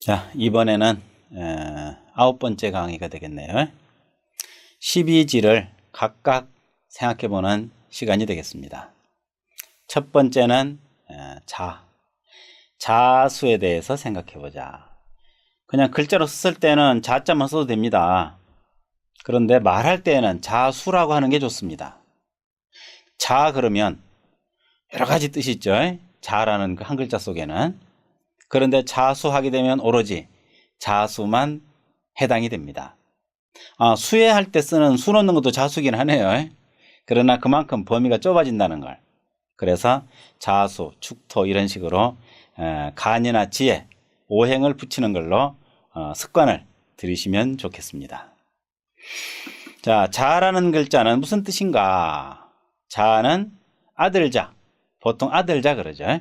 자, 이번에는 에, 아홉 번째 강의가 되겠네요. 12지를 각각 생각해 보는 시간이 되겠습니다. 첫 번째는 에, 자, 자수에 대해서 생각해 보자. 그냥 글자로 썼을 때는 자자만 써도 됩니다. 그런데 말할 때에는 자수라고 하는 게 좋습니다. 자 그러면 여러 가지 뜻이 있죠. 자라는 그한 글자 속에는. 그런데 자수하게 되면 오로지 자수만 해당이 됩니다. 아, 수혜할 때 쓰는 수 넣는 것도 자수긴 하네요. 그러나 그만큼 범위가 좁아진다는 걸. 그래서 자수, 축토 이런 식으로 에, 간이나 지혜, 오행을 붙이는 걸로 어, 습관을 들이시면 좋겠습니다. 자, 자라는 글자는 무슨 뜻인가? 자는 아들자, 보통 아들자 그러죠.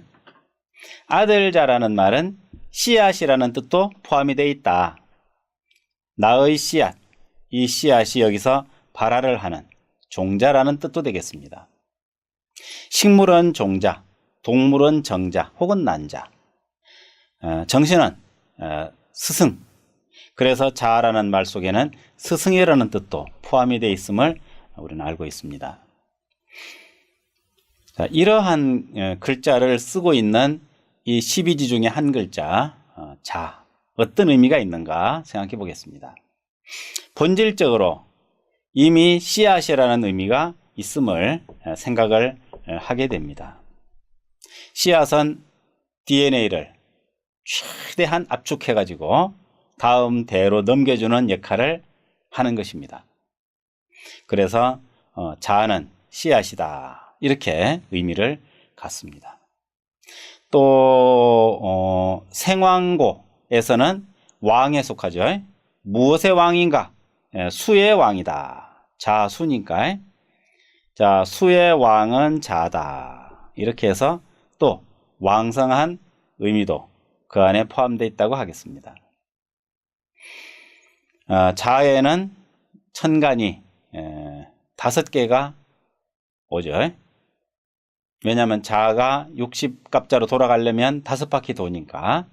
아들자라는 말은 씨앗이라는 뜻도 포함이 되어 있다. 나의 씨앗, 이 씨앗이 여기서 발화를 하는 종자라는 뜻도 되겠습니다. 식물은 종자, 동물은 정자 혹은 난자, 어, 정신은 어, 스승. 그래서 자라는 말 속에는 스승이라는 뜻도 포함이 되어 있음을 우리는 알고 있습니다. 자, 이러한 어, 글자를 쓰고 있는 이 12지 중에 한 글자, 어, 자, 어떤 의미가 있는가 생각해 보겠습니다. 본질적으로 이미 씨앗이라는 의미가 있음을 어, 생각을 어, 하게 됩니다. 씨앗은 DNA를 최대한 압축해 가지고 다음 대로 넘겨주는 역할을 하는 것입니다. 그래서 어, 자아는 씨앗이다. 이렇게 의미를 갖습니다. 또 어, 생왕고에서는 왕에 속하죠. 무엇의 왕인가? 예, 수의 왕이다. 자수니까. 자, 수의 왕은 자다. 이렇게 해서 또 왕성한 의미도 그 안에 포함되어 있다고 하겠습니다. 어, 자에는 천간이 에, 다섯 개가 오죠. 왜냐하면 자가 60갑자로 돌아가려면 다섯 바퀴 도니까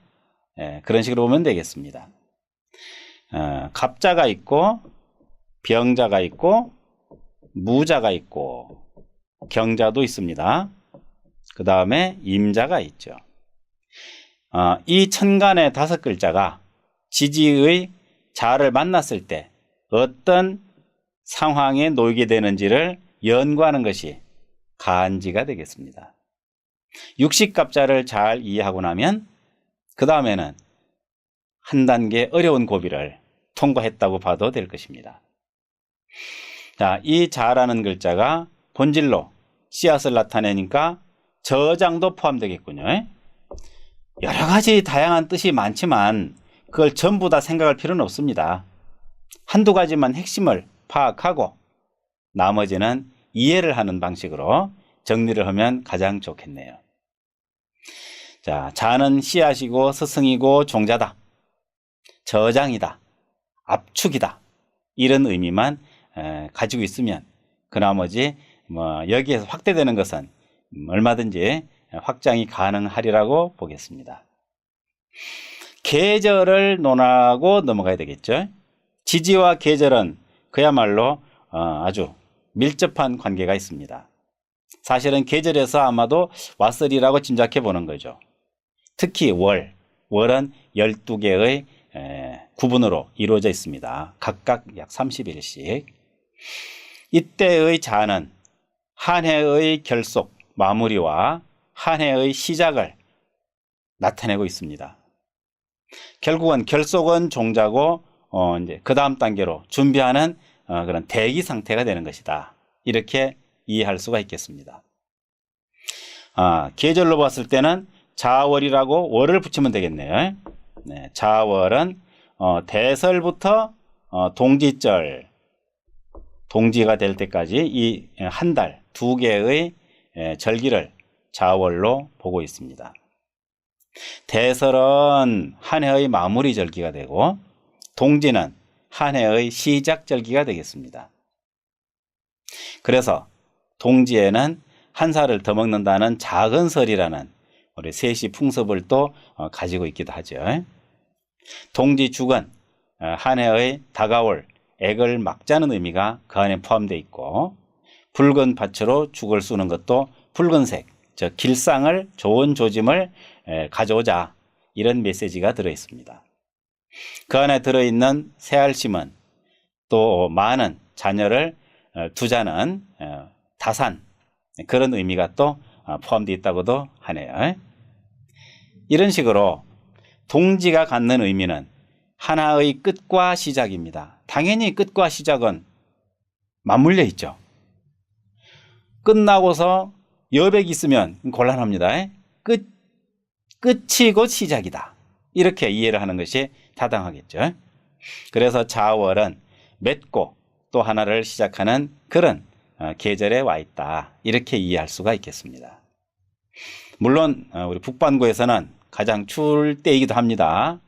예, 그런 식으로 보면 되겠습니다. 어, 갑자가 있고 병자가 있고 무자가 있고 경자도 있습니다. 그 다음에 임자가 있죠. 어, 이 천간의 다섯 글자가 지지의 자를 만났을 때 어떤 상황에 놓이게 되는지를 연구하는 것이 간지가 되겠습니다. 육식갑자를 잘 이해하고 나면 그 다음에는 한 단계 어려운 고비를 통과했다고 봐도 될 것입니다. 자, 이 자라는 글자가 본질로 씨앗을 나타내니까 저장도 포함되겠군요. 여러 가지 다양한 뜻이 많지만 그걸 전부 다 생각할 필요는 없습니다. 한두 가지만 핵심을 파악하고 나머지는 이해를 하는 방식으로 정리를 하면 가장 좋겠네요. 자, 자는 씨앗이고 스승이고 종자다. 저장이다. 압축이다. 이런 의미만 가지고 있으면 그 나머지 뭐 여기에서 확대되는 것은 얼마든지 확장이 가능하리라고 보겠습니다. 계절을 논하고 넘어가야 되겠죠. 지지와 계절은 그야말로 어, 아주 밀접한 관계가 있습니다. 사실은 계절에서 아마도 왔으리라고 짐작해 보는 거죠. 특히 월, 월은 12개의 구분으로 이루어져 있습니다. 각각 약 30일씩. 이때의 자는 한 해의 결속, 마무리와 한 해의 시작을 나타내고 있습니다. 결국은 결속은 종자고 어 이제 그 다음 단계로 준비하는 어 그런 대기 상태가 되는 것이다. 이렇게 이해할 수가 있겠습니다. 아, 계절로 봤을 때는 자월이라고 월을 붙이면 되겠네요. 네, 자월은 어, 대설부터 어, 동지절 동지가 될 때까지 이 한 달 두 개의 에, 절기를 자월로 보고 있습니다. 대설은 한 해의 마무리 절기가 되고 동지는 한 해의 시작 절기가 되겠습니다. 그래서 동지에는 한 살을 더 먹는다는 작은 설이라는 우리 셋이 풍습을 또 어, 가지고 있기도 하죠. 동지죽은 어, 한 해의 다가올 액을 막자는 의미가 그 안에 포함되어 있고 붉은 밭으로 죽을 쏘는 것도 붉은색, 저 길상을 좋은 조짐을 에, 가져오자 이런 메시지가 들어 있습니다. 그 안에 들어있는 새알심은 또 많은 자녀를 어, 두자는 어, 다산 그런 의미가 또 어, 포함되어 있다고도 하네요. 이런 식으로 동지가 갖는 의미는 하나의 끝과 시작입니다. 당연히 끝과 시작은 맞물려 있죠. 끝나고서 여백이 있으면 곤란합니다. 끝, 끝이 곧 시작이다. 이렇게 이해를 하는 것이 타당하겠죠. 그래서 자월은 맺고 또 하나를 시작하는 그런 어, 계절에 와 있다. 이렇게 이해할 수가 있겠습니다. 물론 어, 우리 북반구에서는 가장 추울 때이기도 합니다.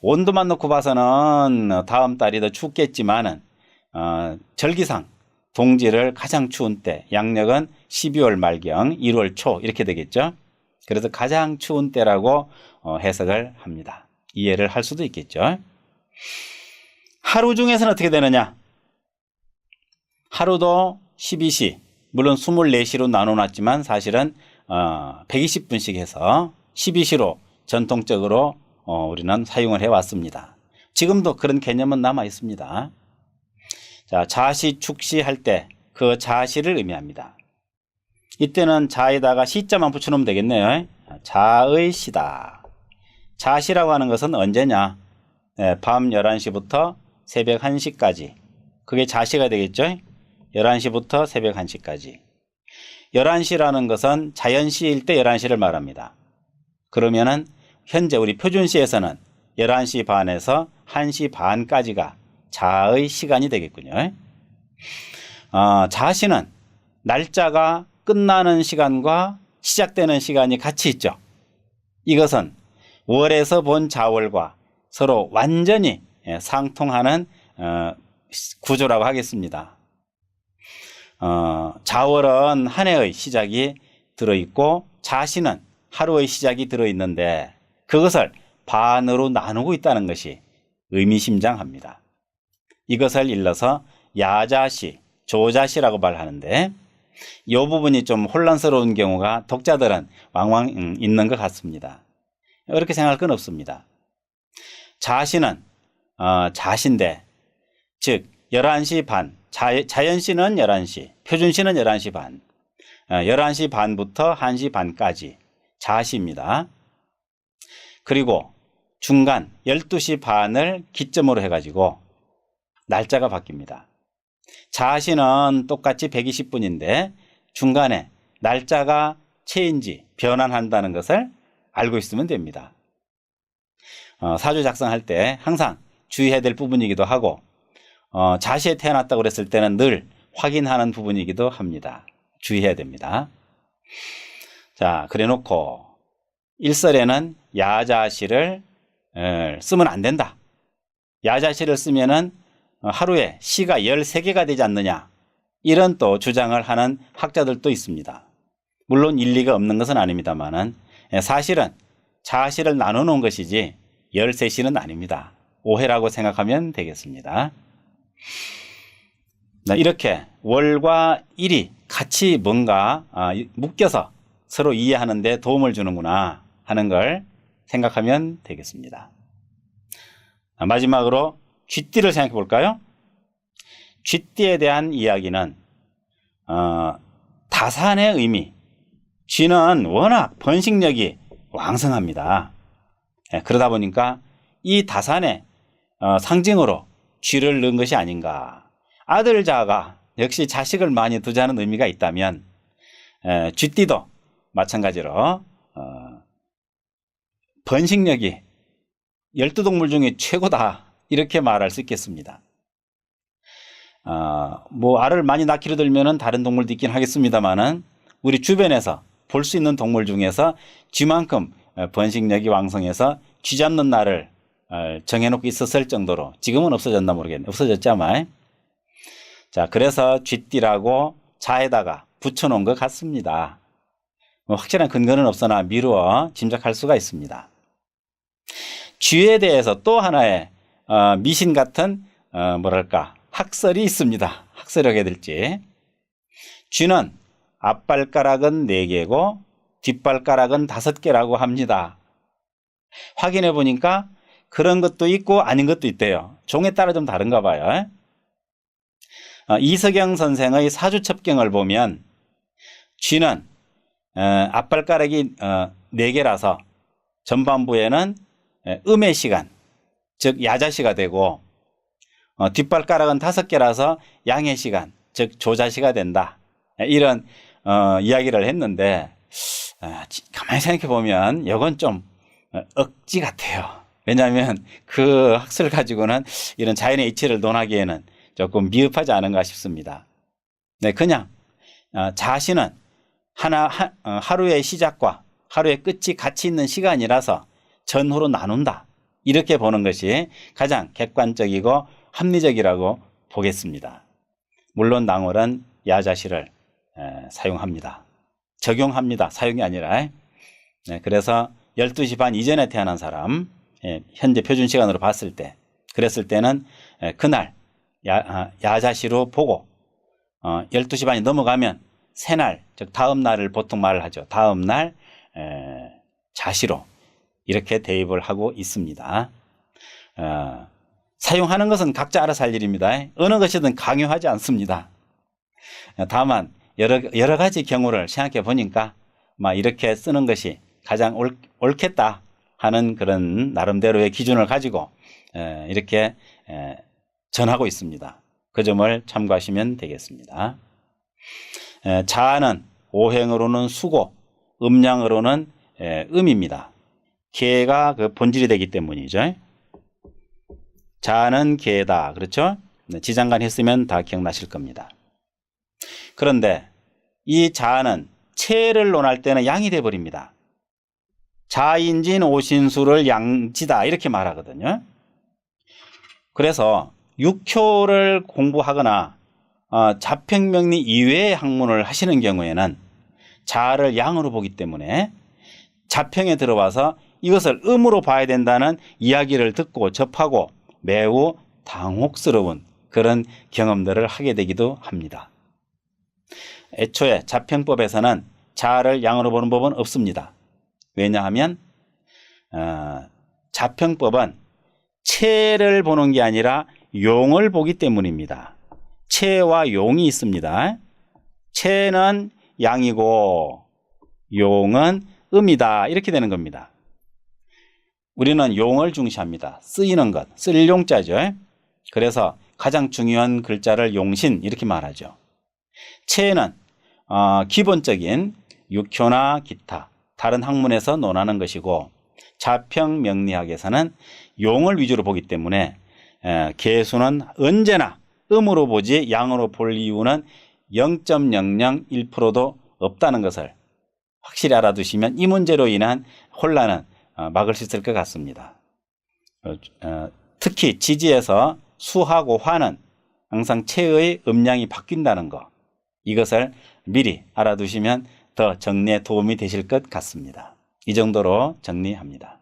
온도만 놓고 봐서는 다음 달이 더 춥겠지만은 어, 절기상 동지를 가장 추운 때 양력은 12월 말경 1월 초 이렇게 되겠죠. 그래서 가장 추운 때라고 어, 해석을 합니다. 이해를 할 수도 있겠죠. 하루 중에서는 어떻게 되느냐? 하루도 12시, 물론 24시로 나눠놨지만 사실은 어, 120분씩 해서 12시로 전통적으로 어, 우리는 사용을 해왔습니다. 지금도 그런 개념은 남아 있습니다. 자, 자시, 축시 할 때 그 자시를 의미합니다. 이때는 자에다가 시자만 붙여놓으면 되겠네요. 자의 시다. 자시라고 하는 것은 언제냐? 네, 밤 11시부터 새벽 1시까지. 그게 자시가 되겠죠? 11시부터 새벽 1시까지. 11시라는 것은 자연시일 때 11시를 말합니다. 그러면은 현재 우리 표준시에서는 11시 반에서 1시 반까지가 자의 시간이 되겠군요. 어, 자시는 날짜가 끝나는 시간과 시작되는 시간이 같이 있죠. 이것은 월에서 본 자월과 서로 완전히 예, 상통하는 어, 구조라고 하겠습니다. 어, 자월은 한 해의 시작이 들어있고 자시는 하루의 시작이 들어있는데 그것을 반으로 나누고 있다는 것이 의미심장합니다. 이것을 일러서 야자시, 조자시라고 말하는데 이 부분이 좀 혼란스러운 경우가 독자들은 왕왕 음, 있는 것 같습니다. 그렇게 생각할 건 없습니다. 자시는 어, 자신데 즉 11시 반 자, 자연시는 11시 표준시는 11시 반 어, 11시 반부터 1시 반까지 자시입니다. 그리고 중간 12시 반을 기점으로 해가지고 날짜가 바뀝니다. 자시는 똑같이 120분인데 중간에 날짜가 체인지, 변환한다는 것을 알고 있으면 됩니다. 어, 사주 작성할 때 항상 주의해야 될 부분이기도 하고 어, 자시에 태어났다고 그랬을 때는 늘 확인하는 부분이기도 합니다. 주의해야 됩니다. 자, 그래 놓고 일설에는 야자시를 어, 쓰면 안 된다. 야자시를 쓰면은 하루에 시가 13개가 되지 않느냐. 이런 또 주장을 하는 학자들도 있습니다. 물론 일리가 없는 것은 아닙니다만은 사실은 자시를 나눠 놓은 것이지 13시는 아닙니다. 오해라고 생각하면 되겠습니다. 이렇게 월과 일이 같이 뭔가 아, 묶여서 서로 이해하는데 도움을 주는구나 하는 걸 생각하면 되겠습니다. 마지막으로 쥐띠를 생각해 볼까요? 쥐띠에 대한 이야기는 어, 다산의 의미. 쥐는 워낙 번식력이 왕성합니다. 예, 그러다 보니까 이 다산의 어, 상징으로 쥐를 넣은 것이 아닌가. 아들 자가 역시 자식을 많이 두자는 의미가 있다면 에, 쥐띠도 마찬가지로 어, 번식력이 열두 동물 중에 최고다 이렇게 말할 수 있겠습니다. 어, 뭐 알을 많이 낳기로 들면은 다른 동물도 있긴 하겠습니다만은 우리 주변에서 볼 수 있는 동물 중에서 쥐만큼 번식력이 왕성해서 쥐 잡는 날을 어, 정해놓고 있었을 정도로 지금은 없어졌나 모르겠네. 없어졌지 아마. 자, 그래서 쥐띠라고 자에다가 붙여놓은 것 같습니다. 뭐 확실한 근거는 없으나 미루어 짐작할 수가 있습니다. 쥐에 대해서 또 하나의 어, 미신 같은 어, 뭐랄까 학설이 있습니다. 학설하게 될지 쥐는 앞발가락은 네개고 뒷발가락은 다섯 개라고 합니다. 확인해 보니까 그런 것도 있고 아닌 것도 있대요. 종에 따라 좀 다른가 봐요. 어, 이석영 선생의 사주첩경을 보면 쥐는 어, 앞발가락이 어, 네 개라서 전반부에는 에, 음의 시간, 즉 야자시가 되고 어, 뒷발가락은 다섯 개라서 양의 시간, 즉 조자시가 된다. 에, 이런 어, 이야기를 했는데 아, 지- 가만히 생각해 보면 이건 좀 어, 억지 같아요. 왜냐하면 그 학설 가지고는 이런 자연의 이치를 논하기에는 조금 미흡하지 않은가 싶습니다. 네, 그냥 어, 자신은 하나 하, 어, 하루의 시작과 하루의 끝이 같이 있는 시간이라서 전후로 나눈다. 이렇게 보는 것이 가장 객관적이고 합리적이라고 보겠습니다. 물론 낭월은 에, 사용합니다. 적용합니다. 사용이 아니라. 네, 그래서 12시 반 이전에 태어난 사람, 예, 현재 표준 시간으로 봤을 때, 그랬을 때는 에, 그날 야, 아, 야자시로 보고 어, 12시 반이 넘어가면 새날, 즉 다음 날을 보통 말을 하죠. 다음 날 에, 자시로 이렇게 대입을 하고 있습니다. 어, 사용하는 것은 각자 알아서 할 일입니다. 어느 것이든 강요하지 않습니다. 어, 다만 여러, 여러 가지 경우를 생각해 보니까 막 이렇게 쓰는 것이 가장 옳, 옳겠다 하는 그런 나름대로의 기준을 가지고 에, 이렇게 에, 전하고 있습니다. 그 점을 참고하시면 되겠습니다. 에, 자아는 오행으로는 수고, 음양으로는 에, 음입니다. 개가 그 본질이 되기 때문이죠. 자아는 개다. 그렇죠? 네, 지장간 했으면 다 기억나실 겁니다. 그런데 이 자아는 체를 논할 때는 양이 돼 버립니다. 자인진 오신수를 양지다 이렇게 말하거든요. 그래서 육효를 공부하거나 어, 자평명리 이외의 학문을 하시는 경우에는 자아를 양으로 보기 때문에 자평에 들어와서 이것을 음으로 봐야 된다는 이야기를 듣고 접하고 매우 당혹스러운 그런 경험들을 하게 되기도 합니다. 애초에 자평법에서는 자아를 양으로 보는 법은 없습니다. 왜냐하면 어, 자평법은 체를 보는 게 아니라 용을 보기 때문입니다. 체와 용이 있습니다. 체는 양이고 용은 음이다. 이렇게 되는 겁니다. 우리는 용을 중시합니다. 쓰이는 것, 쓸 용자죠. 그래서 가장 중요한 글자를 용신 이렇게 말하죠. 체는 어, 기본적인 육효나 기타 다른 학문에서 논하는 것이고 자평 명리학에서는 용을 위주로 보기 때문에 에, 개수는 언제나 음으로 보지 양으로 볼 이유는 0.001%도 없다는 것을 확실히 알아두시면 이 문제로 인한 혼란은 어, 막을 수 있을 것 같습니다. 어, 어, 특히 지지에서 수하고 화는 항상 체의 음량이 바뀐다는 것 이것을 미리 알아두시면 더 정리에 도움이 되실 것 같습니다. 이 정도로 정리합니다.